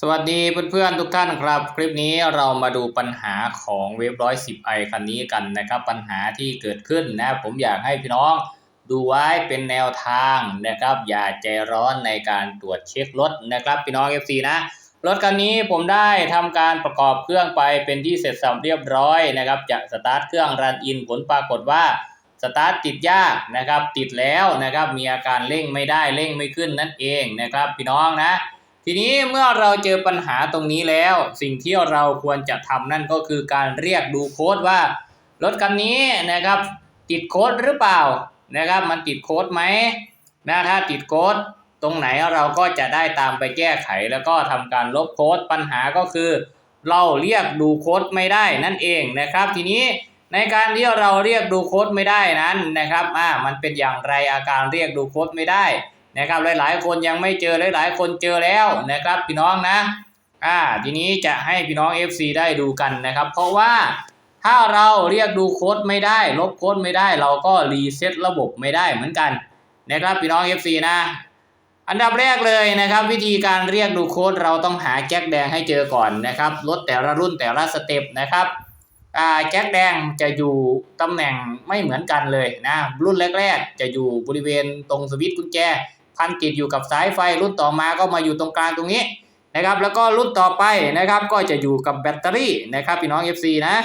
สวัสดีเพื่อนๆทุกท่านครับ คลิปนี้เรามาดูปัญหาของเว็บร้อยสิบไอคันนี้กันนะครับ ปัญหาที่เกิดขึ้นนะ ผมอยากให้พี่น้องดูไว้เป็นแนวทางนะครับ อย่าใจร้อนในการตรวจเช็ครถนะครับ พี่น้อง FC นะรถคันนี้ผมได้ทำการประกอบเครื่องไปเป็นที่เสร็จสับเรียบร้อยนะครับ จะสตาร์ทเครื่องรันอินผลปรากฏว่าสตาร์ทติดยากนะครับ ติดแล้วนะครับ มีอาการเร่งไม่ได้เร่งไม่ขึ้นนั่นเองนะครับ พี่น้องนะ ทีนี้เมื่อเราเจอปัญหาตรงนี้แล้ว สิ่งที่เราควรจะทำนั่นก็คือการเรียกดูโค้ดว่ารถคันนี้นะครับ ติดโค้ดหรือเปล่านะครับ มันติดโค้ดไหมนะถ้าติดโค้ดตรงไหนเราก็จะได้ตามไปแก้ไข แล้วก็ทำการลบโค้ดปัญหาก็คือ เราเรียกดูโค้ดไม่ได้นั่นเองนะครับ ทีนี้ในการที่เราเรียกดูโค้ดไม่ได้นั้นนะครับอ่ามันเป็นอย่างไรอาการเรียกดูโค้ดไม่ได้ นะครับหลาย ๆ คนยังไม่เจอหลาย ๆ คนเจอแล้วนะครับพี่น้องนะอ่าทีนี้จะให้พี่น้อง FC ได้ดูกันนะครับ เพราะว่าถ้าเราเรียกดูโค้ดไม่ได้ ลบโค้ดไม่ได้ เราก็รีเซ็ตระบบไม่ได้เหมือนกันนะครับพี่น้อง FC นะอันดับแรกเลยนะครับ วิธีการเรียกดูโค้ดเราต้องหาแจ็คแดงให้เจอก่อนนะครับรถแต่ละรุ่นแต่ละสเต็ปนะครับอ่าแจ็คแดงจะอยู่ตำแหน่งไม่เหมือนกันเลยนะรุ่นแรก ๆ จะอยู่บริเวณตรงสวิตช์กุญแจ พันติดอยู่กับสายไฟ รุ่นต่อมาก็มาอยู่ตรงกลางตรงนี้นะครับ แล้วก็รุ่นต่อไปนะครับก็จะอยู่กับแบตเตอรี่นะครับพี่น้อง FC นะ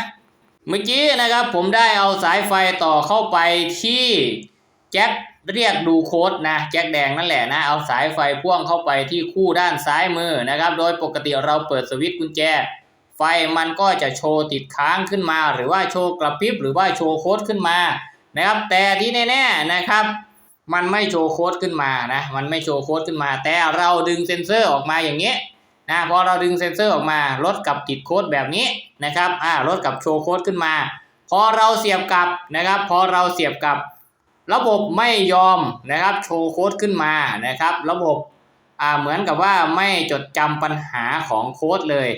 เมื่อกี้นะครับผมได้เอาสายไฟต่อเข้าไปที่แจ็คเรียกดูโค้ดนะแจ็คแดงนั่นแหละนะเอาสายไฟพ่วงเข้าไปที่คู่ด้านซ้ายมือนะครับ โดยปกติเราเปิดสวิตช์กุญแจ ไฟมันก็จะโชว์ติดค้างขึ้นมา หรือว่าโชว์กระพริบหรือว่าโชว์โค้ดขึ้นมานะครับแต่ที่แน่ๆนะครับ มันไม่โชว์โค้ดขึ้นมานะ มันไม่โชว์โค้ดขึ้นมา แต่เราดึงเซ็นเซอร์ออกมาอย่างนี้นะพอเราดึงเซ็นเซอร์ออกมารถกับติดโค้ดแบบนี้นะครับอ่ารถกับโชว์โค้ดขึ้นมา พอเราเสียบกับนะครับพอเราเสียบกับ ระบบไม่ยอมนะครับโชว์โค้ดขึ้นมานะครับ ระบบอ่าเหมือนกับว่าไม่จดจำปัญหาของโค้ดเลย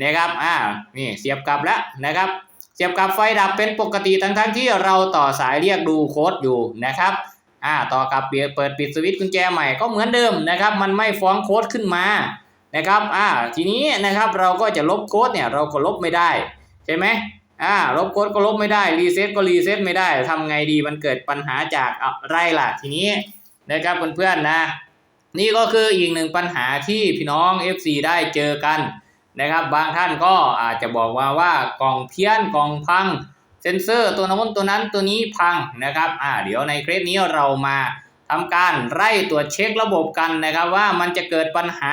นะครับอ่านี่เสียบกับแล้วนะครับเสียบกับไฟดับเป็นปกติทั้งทั้งที่เราต่อสายเรียกดูโค้ดอยู่นะครับ อ่าต่อกับเปิดปิดสวิตช์กุญแจใหม่ก็เหมือนเดิมนะครับ มันไม่ฟ้องโค้ดขึ้นมานะครับอ่าทีนี้นะครับเราก็จะลบโค้ดเนี่ยเราก็ลบไม่ได้ใช่ไหมอ่าลบโค้ดก็ลบไม่ได้รีเซ็ตก็รีเซ็ตไม่ได้ทำไงดีมันเกิดปัญหาจากอะไรล่ะ ทีนี้นะครับเพื่อนๆนะ นี่ก็คืออีกหนึ่งปัญหาที่พี่น้อง FC ได้เจอกันนะครับ บางท่านก็อาจจะบอกว่าว่ากล่องเพี้ยนกล่องพัง เซนเซอร์ตัวนั้นตัวนั้นตัวนี้พังนะครับอ่าเดี๋ยวในคลิปนี้เรามาทำการไล่ตรวจเช็คระบบกันนะครับ ว่ามันจะเกิดปัญหา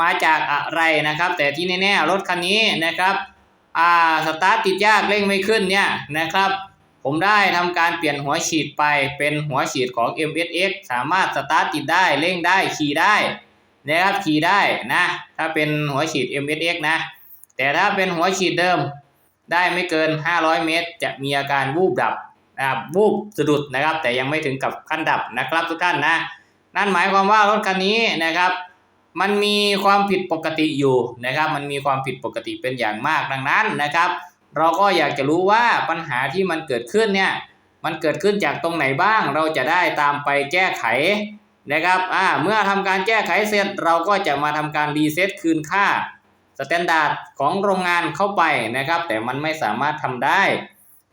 มาจากอะไรนะครับ แต่ที่แน่ๆรถคันนี้นะครับอ่าสตาร์ทติดยากเร่งไม่ขึ้นเนี่ยนะครับ ผมได้ทำการเปลี่ยนหัวฉีดไปเป็นหัวฉีดของ MSX สามารถสตาร์ทติดได้เร่งได้ขี่ได้นะครับขี่ได้นะถ้าเป็นหัวฉีด MSX นะแต่ถ้าเป็นหัวฉีดเดิม ได้ไม่เกิน 500 เมตร จะมีอาการวูบดับนะครับวูบสะดุดนะครับ แต่ยังไม่ถึงกับขั้นดับนะครับทุกท่านนะนั่นหมายความว่ารถคันนี้นะครับ มันมีความผิดปกติอยู่นะครับ มันมีความผิดปกติเป็นอย่างมากดังนั้นนะครับ เราก็อยากจะรู้ว่าปัญหาที่มันเกิดขึ้นเนี่ยมันเกิดขึ้นจากตรงไหนบ้าง เราจะได้ตามไปแก้ไขนะครับอ่าเมื่อทำการแก้ไขเสร็จเราก็จะมาทำการรีเซ็ตคืนค่า สแตนดาร์ดของโรงงานเข้าไปนะครับ แต่มันไม่สามารถทำได้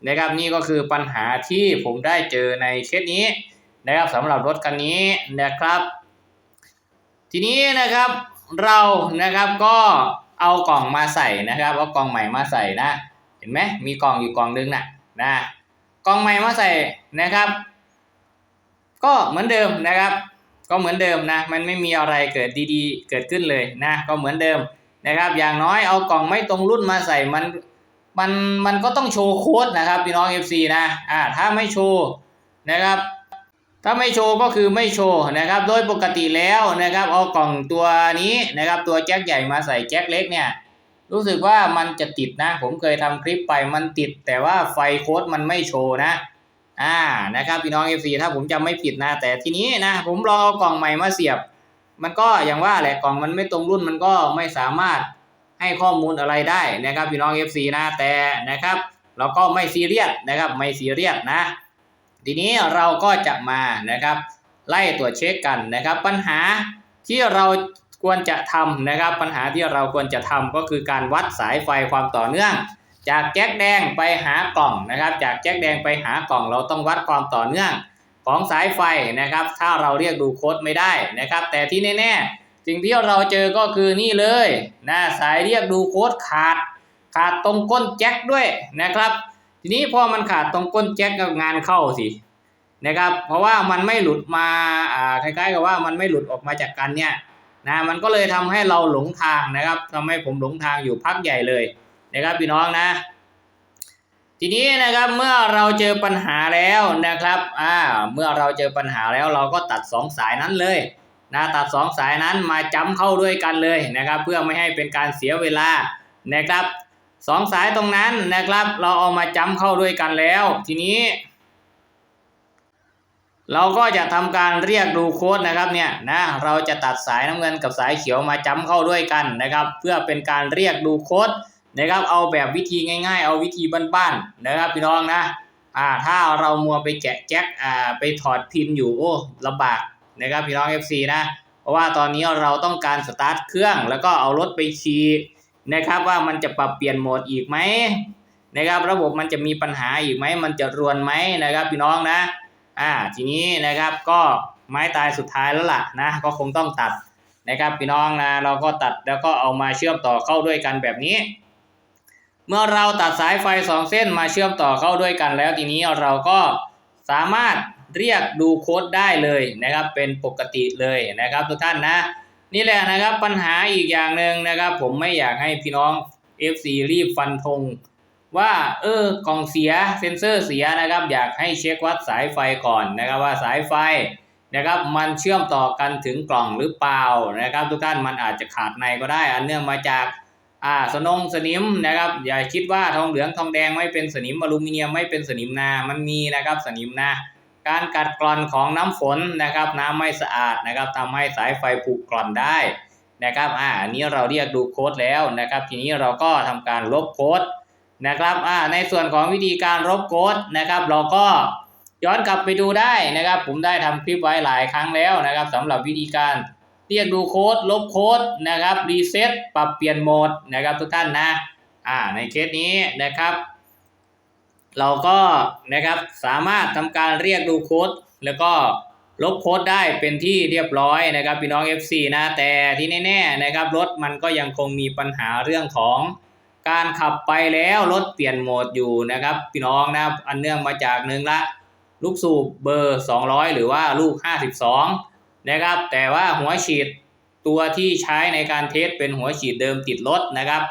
นะครับนี่ก็คือปัญหาที่ผมได้เจอในเคสนี้นะครับสำหรับรถคันนี้นะครับ ทีนี้นะครับเรานะครับก็เอากล่องมาใส่นะครับเอากล่องใหม่มาใส่นะ เห็นไหมมีกล่องอยู่กล่องนึงนะนะกล่องใหม่มาใส่นะครับ ก็เหมือนเดิมนะครับ ก็เหมือนเดิมนะ มันไม่มีอะไรเกิดดีๆ เกิดขึ้นเลยนะ ก็เหมือนเดิม นะครับ อย่างน้อยเอากล่องไม่ตรงรุ่นมาใส่มันมันมันก็ต้องโชว์โค้ดนะครับพี่น้อง FC นะอ่าถ้าไม่โชว์นะครับ ถ้าไม่โชว์ก็คือไม่โชว์นะครับ โดยปกติแล้วนะครับ เอากล่องตัวนี้นะครับ ตัวแจ็คใหญ่มาใส่แจ็คเล็กเนี่ยรู้สึกว่ามันจะติดนะ ผมเคยทำคลิปไปมันติด แต่ว่าไฟโค้ดมันไม่โชว์นะอ่านะครับพี่น้อง FC ถ้าผมจำไม่ผิดนะ แต่ทีนี้นะผมลองเอากล่องใหม่มาเสียบ มันก็อย่างว่าแหละกล่องมันไม่ตรงรุ่นมันก็ไม่สามารถให้ข้อมูลอะไรได้นะครับพี่น้อง FC นะแต่นะครับ เราก็ไม่ซีเรียสนะครับไม่ซีเรียสนะ ทีนี้เราก็จะมานะครับ ไล่ตรวจเช็คกันนะครับ ปัญหาที่เราควรจะทำนะครับ ปัญหาที่เราควรจะทำก็คือการวัดสายไฟความต่อเนื่อง จากแจ็คแดงไปหากล่องนะครับ จากแจ็คแดงไปหากล่องเราต้องวัดความต่อเนื่อง ของสายไฟนะครับ ถ้าเราเรียกดูโค้ดไม่ได้นะครับ แต่ที่แน่ๆ สิ่งที่เราเจอก็คือนี่เลยนะสายเรียกดูโค้ดขาด ขาดตรงก้นแจ็คด้วยนะครับ ทีนี้พอมันขาดตรงก้นแจ็คก็งานเข้าสินะครับ เพราะว่ามันไม่หลุดมาอ่าคล้ายๆกับว่ามันไม่หลุดออกมาจากกันเนี่ยนะมันก็เลยทำให้เราหลงทางนะครับทำให้ผมหลงทางอยู่พักใหญ่เลยนะครับพี่น้องนะ ทีนี้นะครับเมื่อเราเจอปัญหาแล้วนะครับอ่าเมื่อเราเจอปัญหาแล้วเราก็ตัดสองสายนั้นเลยนะตัดสองสายนั้นมาจ้ำเข้าด้วยกันเลยนะครับ เพื่อไม่ให้เป็นการเสียเวลานะครับสองสายตรงนั้นนะครับ เราเอามาจ้ำเข้าด้วยกันแล้ว ทีนี้ เราก็จะทำการเรียกดูโค้ดนะครับเนี่ยนะเราจะตัดสายน้ำเงินกับสายเขียวมาจ้ำเข้าด้วยกันนะครับ เพื่อเป็นการเรียกดูโค้ด นะครับเอาแบบวิธีง่าย ๆ เอาวิธีบ้านๆนะครับพี่น้องนะอ่าถ้าเรามัวไปแกะแจ็คอ่าไปถอดพินอยู่โอ้ลำบากนะครับพี่น้อง FC นะเพราะว่าตอนนี้เราต้องการสตาร์ทเครื่อง แล้วก็เอารถไปขี่นะครับว่ามันจะปรับเปลี่ยนโหมดอีกไหมนะครับระบบมันจะมีปัญหาอีกไหมมันจะรวนไหมนะครับพี่น้องนะอ่าทีนี้นะครับก็ไม้ตายสุดท้ายแล้วล่ะนะก็คงต้องตัดนะครับพี่น้องนะเราก็ตัดแล้วก็เอามาเชื่อมต่อเข้าด้วยกันแบบนี้ เมื่อเราตัดสายไฟสองเส้นมาเชื่อมต่อเข้าด้วยกันแล้วทีนี้เราก็สามารถเรียกดูโค้ดได้เลยนะครับ เป็นปกติเลยนะครับทุกท่านนะ นี่แหละนะครับปัญหาอีกอย่างหนึ่งนะครับ ผมไม่อยากให้พี่น้อง FC รีบฟันธงว่าเออกล่องเสียเซนเซอร์เสียนะครับ อยากให้เช็ควัดสายไฟก่อนนะครับว่าสายไฟนะครับ มันเชื่อมต่อกันถึงกล่องหรือเปล่านะครับ ทุกท่านมันอาจจะขาดในก็ได้ อันเนื่องมาจาก อ่าสนงสนิมนะครับ อย่าคิดว่าทองเหลืองทองแดงไม่เป็นสนิมอลูมิเนียมไม่เป็นสนิมนา มันมีนะครับสนิมนา การกัดกร่อนของน้ำฝนนะครับ น้ำไม่สะอาดนะครับทำให้สายไฟผุกร่อนได้นะครับอ่าอันนี้เราเรียกดูโค้ดแล้วนะครับ ทีนี้เราก็ทำการลบโค้ดนะครับอ่าในส่วนของวิธีการลบโค้ดนะครับ เราก็ย้อนกลับไปดูได้นะครับ ผมได้ทำคลิปไว้หลายครั้งแล้วนะครับสำหรับวิธีการ เรียกดูโค้ดลบโค้ดนะครับรีเซ็ตปรับเปลี่ยนโหมดนะครับทุกท่านนะอ่าในเคสนี้นะครับ เราก็นะครับสามารถทำการเรียกดูโค้ดแล้วก็ลบโค้ดได้เป็นที่เรียบร้อยนะครับพี่น้อง FC นะแต่ที่แน่ๆนะครับรถมันก็ยังคงมีปัญหาเรื่องของการขับไปแล้วรถเปลี่ยนโหมดอยู่นะครับ พี่น้องนะอันเนื่องมาจากหนึ่งละ ลูกสูบเบอร์ 200 หรือว่าลูก 52 นะครับ แต่ว่าหัวฉีดตัวที่ใช้ในการเทสเป็นหัวฉีดเดิมติดรถนะครับ